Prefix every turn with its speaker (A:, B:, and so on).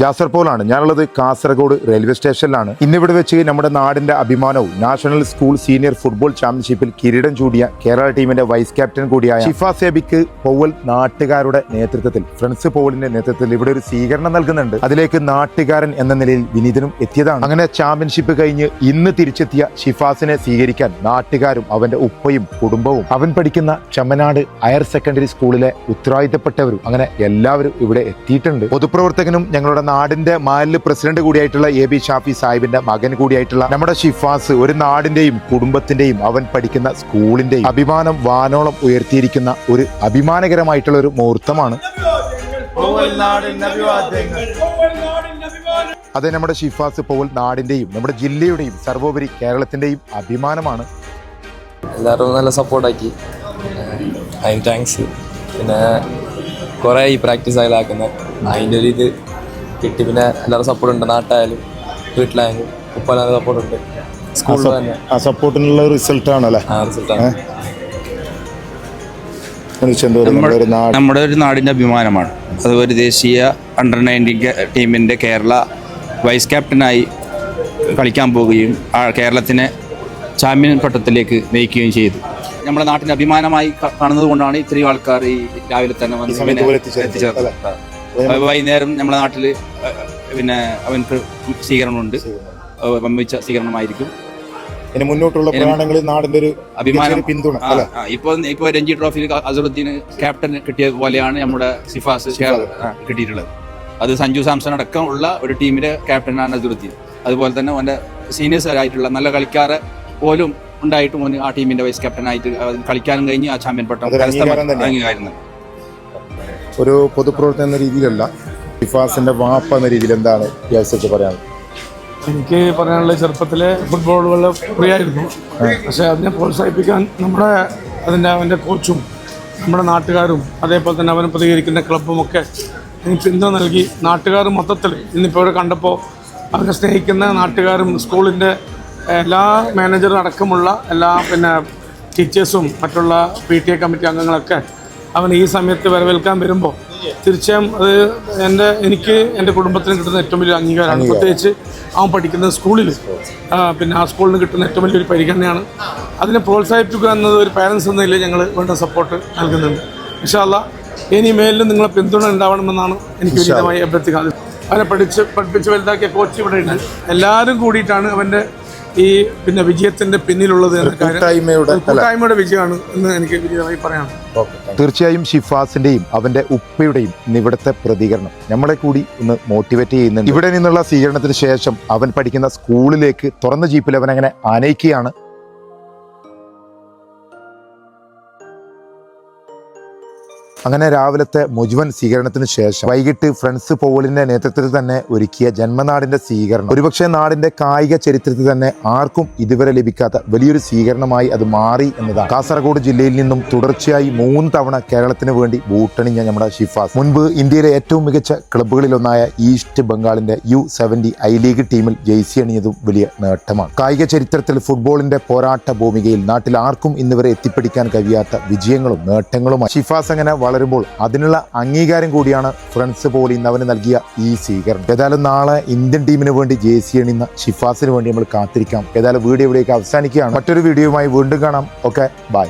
A: ജാസർ പോലാണ് ഞാനുള്ളത് കാസർഗോഡ് റെയിൽവേ സ്റ്റേഷനിലാണ്. ഇന്നിവിടെ വെച്ച് നമ്മുടെ നാടിന്റെ അഭിമാനവും നാഷണൽ സ്കൂൾ സീനിയർ ഫുട്ബോൾ ചാമ്പ്യൻഷിപ്പിൽ കിരീടം ചൂടിയ കേരള ടീമിന്റെ വൈസ് ക്യാപ്റ്റൻ കൂടിയായ ഷിഫ സേബിക്ക് പോവൽ നാട്ടുകാരുടെ നേതൃത്വത്തിൽ ഫ്രണ്ട്സ് പൗവലിന്റെ നേതൃത്വത്തിൽ ഇവിടെ ഒരു സ്വീകരണം നൽകുന്നുണ്ട്. അതിലേക്ക് നാട്ടുകാരൻ എന്ന നിലയിൽ വിനീതനും എത്തിയതാണ്. അങ്ങനെ ചാമ്പ്യൻഷിപ്പ് കഴിഞ്ഞ് ഇന്ന് തിരിച്ചെത്തിയ ഷിഫാസിനെ സ്വീകരിക്കാൻ നാട്ടുകാരും അവന്റെ ഉപ്പയും കുടുംബവും അവൻ പഠിക്കുന്ന ചമ്മനാട് ഹയർ സെക്കൻഡറി സ്കൂളിലെ ഉത്തരവാദിത്തപ്പെട്ടവരും അങ്ങനെ എല്ലാവരും ഇവിടെ എത്തിയിട്ടുണ്ട്. പൊതുപ്രവർത്തകനും ഞങ്ങളുടെ നാടിന്റെ മാലിൽ പ്രസിഡന്റ് കൂടിയായിട്ടുള്ള എ ബി ഷാഫി സാഹിബിന്റെ മകൻ കൂടിയായിട്ടുള്ള നമ്മുടെ ഷിഫാസ് ഒരു നാടിന്റെയും കുടുംബത്തിന്റെയും അവൻ പഠിക്കുന്ന സ്കൂളിന്റെയും അഭിമാനം വാനോളം ഉയർത്തിയിരിക്കുന്ന ഒരു അഭിമാനകരമായിട്ടുള്ള ഒരു മുഹൂർത്തമാണ്. അതെ നമ്മുടെ ഷിഫാസ് പോൽ നാടിന്റെയും നമ്മുടെ ജില്ലയുടെയും സർവോപരി കേരളത്തിന്റെയും അഭിമാനമാണ്.
B: എല്ലാവരും നല്ല സപ്പോർട്ടാക്കി. അതിന് താങ്ക്സ് പിന്നെ കുറേ ഈ പ്രാക്ടീസ് ആയാലാക്കുന്നത് അതിന്റെ ഒരു ഇത് കിട്ടി. പിന്നെ എല്ലാവരും സപ്പോർട്ട് ഉണ്ട്. നാട്ടായാലും വീട്ടിലായാലും ഉപ്പ എല്ലാവരും സപ്പോർട്ട് ഉണ്ട്. സ്കൂളിൽ തന്നെ.
A: ആ സപ്പോർട്ടിനുള്ള റിസൾട്ട് ആണല്ലേ
B: ആ റിസൾട്ടാണ്
A: നമ്മുടെ ഒരു നാട്.
C: നമ്മുടെ ഒരു നാടിന്റെ അഭിമാനമാണ്. അത് ഒരു ദേശീയ അണ്ടർ നയന്റീൻ ടീമിന്റെ കേരള വൈസ് ക്യാപ്റ്റനായി കളിക്കാൻ പോവുകയും ആ കേരളത്തിനെ ചാമ്പ്യൻ പട്ടത്തിലേക്ക് നയിക്കുകയും ചെയ്തു. നമ്മുടെ നാട്ടിന്റെ അഭിമാനമായി കാണുന്നത് കൊണ്ടാണ് ഇത്രയും ആൾക്കാർ ഈ രാവിലെ തന്നെ വന്ന് എത്തിച്ചേർത്തത്. വൈകുന്നേരം നമ്മുടെ നാട്ടിൽ പിന്നെ അവനക്ക് സ്വീകരണമുണ്ട്. വമ്പിച്ച സ്വീകരണമായിരിക്കും.
A: ഇനി മുന്നോട്ടുള്ള പ്രയാണങ്ങളിൽ നാടിന്റെ ഒരു
C: അഭിമാനം
A: പിന്തുണ
C: ഇപ്പൊ ഇപ്പൊ രഞ്ജി ട്രോഫിയിൽ അസറുദ്ദീന് ക്യാപ്റ്റൻ കിട്ടിയ പോലെയാണ് നമ്മുടെ സിഫാസ് കിട്ടിയിട്ടുള്ളത്. അത് സഞ്ജു സാംസൺ അടക്കം ഉള്ള ഒരു ടീമിന്റെ ക്യാപ്റ്റനാണ് അസറുദ്ദീൻ. അതുപോലെ തന്നെ അവന്റെ സീനിയേഴ്സ് ആയിട്ടുള്ള നല്ല കളിക്കാരെ പോലും ഉണ്ടായിട്ടും ഓന് ആ ടീമിന്റെ വൈസ് ക്യാപ്റ്റൻ ആയിട്ട് കളിക്കാനും കഴിഞ്ഞ് ആ ചാമ്പ്യൻ പട്ടം
A: അംഗീകാരം. ഒരു പൊതുപ്രവർത്തനം എന്ന രീതിയിലല്ല. ഫിഫാസിന്റെ വാപ്പ എന്ന രീതിയിൽ എന്താണ് അവസരത്തിൽ പറയാൻ
D: എനിക്ക് പറയാനുള്ള ചെറുപ്പത്തിലെ ഫുട്ബോൾ വളരെ ആയിരുന്നു പക്ഷേ അതിനെ പ്രോത്സാഹിപ്പിക്കാൻ നമ്മുടെ അതിന്റെ അവന്റെ കോച്ചും നമ്മുടെ നാട്ടുകാരും അതേപോലെ തന്നെ അവനെ പ്രതികരിക്കുന്ന ക്ലബ്ബും ഒക്കെ എനിക്ക് പിന്തുണ നൽകി. നാട്ടുകാർ മൊത്തത്തിൽ ഇന്നിപ്പോൾ ഇവിടെ കണ്ടപ്പോൾ അവനെ സ്നേഹിക്കുന്ന നാട്ടുകാരും സ്കൂളിന്റെ എല്ലാ മാനേജറും അടക്കമുള്ള എല്ലാ പിന്നെ ടീച്ചേഴ്സും മറ്റുള്ള പി ടി എ കമ്മിറ്റി അംഗങ്ങളൊക്കെ അവൻ ഈ സമയത്ത് വരവേൽക്കാൻ വരുമ്പോൾ തീർച്ചയായും അത് എന്റെ എനിക്ക് എന്റെ കുടുംബത്തിന് കിട്ടുന്ന ഏറ്റവും വലിയ അംഗീകാരമാണ്. പ്രത്യേകിച്ച് അവൻ പഠിക്കുന്ന സ്കൂളിൽ പിന്നെ ആ സ്കൂളിന് കിട്ടുന്ന ഏറ്റവും വലിയൊരു പരിഗണനയാണ് അതിനെ പ്രോത്സാഹിപ്പിക്കുക എന്നത് ഒരു പാരൻസ് എന്ന നിലയിൽ ഞങ്ങൾ വേണ്ട സപ്പോർട്ട് നൽകുന്നുണ്ട്. ഇൻഷാല്ല ഇനി മേലിലും നിങ്ങളെ പിന്തുണ ഉണ്ടാവണമെന്നാണ് എനിക്ക് വിശദമായി അഭ്യർത്ഥിക്കുന്നത് അവനെ പഠിച്ച് പഠിപ്പിച്ച് വലുതാക്കിയ കോച്ച് ഇവിടെ ഉണ്ട്. എല്ലാവരും കൂടിയിട്ടാണ് അവന്റെ ഈ പിന്നെ വിജയത്തിന്റെ പിന്നിലുള്ളത്
A: കൂട്ടായ്മയുടെ
D: വിജയമാണ് എന്ന് എനിക്ക് വിജയമായി പറയാം.
A: തീർച്ചയായും ഷിഫാസിന്റെയും അവന്റെ ഉപ്പയുടെയും നിവിടത്തെ ഇവിടുത്തെ പ്രതികരണം. നമ്മളെ കൂടി ഒന്ന് മോട്ടിവേറ്റ് ചെയ്യുന്നുണ്ട്. ഇവിടെ നിന്നുള്ള സ്വീകരണത്തിന് ശേഷം അവൻ പഠിക്കുന്ന സ്കൂളിലേക്ക് തുറന്ന ജീപ്പിൽ അവൻ അങ്ങനെ ആനയിക്കുകയാണ്. അങ്ങനെ രാവിലത്തെ മുഴുവൻ സ്വീകരണത്തിന് ശേഷം വൈകിട്ട് ഫ്രണ്ട്സ് പോളിന്റെ നേതൃത്വത്തിൽ തന്നെ ഒരുക്കിയ ജന്മനാടിന്റെ സ്വീകരണം. ഒരുപക്ഷെ നാടിന്റെ കായിക ചരിത്രത്തിൽ തന്നെ ആർക്കും ഇതുവരെ ലഭിക്കാത്ത വലിയൊരു സ്വീകരണമായി അത് മാറി എന്നതാണ്. കാസർഗോഡ് ജില്ലയിൽ നിന്നും തുടർച്ചയായി മൂന്ന് തവണ കേരളത്തിന് വേണ്ടി ബൂട്ടണിഞ്ഞ നമ്മുടെ ഷിഫാസ്. മുൻപ് ഇന്ത്യയിലെ ഏറ്റവും മികച്ച ക്ലബ്ബുകളിലൊന്നായ ഈസ്റ്റ് ബംഗാളിന്റെ യു സെവന്റി ഐ ലീഗ് ടീമിൽ ജെയ്സി അണിഞ്ഞതും വലിയ നേട്ടമാണ്. കായിക ചരിത്രത്തിൽ ഫുട്ബോളിന്റെ പോരാട്ട ഭൂമികയിൽ നാട്ടിൽ ആർക്കും ഇന്നുവരെ എത്തിപ്പിടിക്കാൻ കഴിയാത്ത വിജയങ്ങളും നേട്ടങ്ങളുമായി. ഷിഫാസ് അങ്ങനെ വളരുമ്പോൾ അതിനുള്ള അംഗീകാരം കൂടിയാണ് ഫ്രണ്ട്സ് പോൽ ഇന്ന് അവന് നൽകിയ ഈ സ്വീകരണം. ഏതായാലും നാളെ ഇന്ത്യൻ ടീമിന് വേണ്ടി ജെ സി അണിയുന്ന ഷിഫാസിന് വേണ്ടി നമ്മൾ കാത്തിരിക്കാം. ഏതായാലും വീഡിയോ ഇവിടെയൊക്കെ അവസാനിക്കുകയാണ്. മറ്റൊരു വീഡിയോയുമായി വീണ്ടും കാണാം. Okay bye.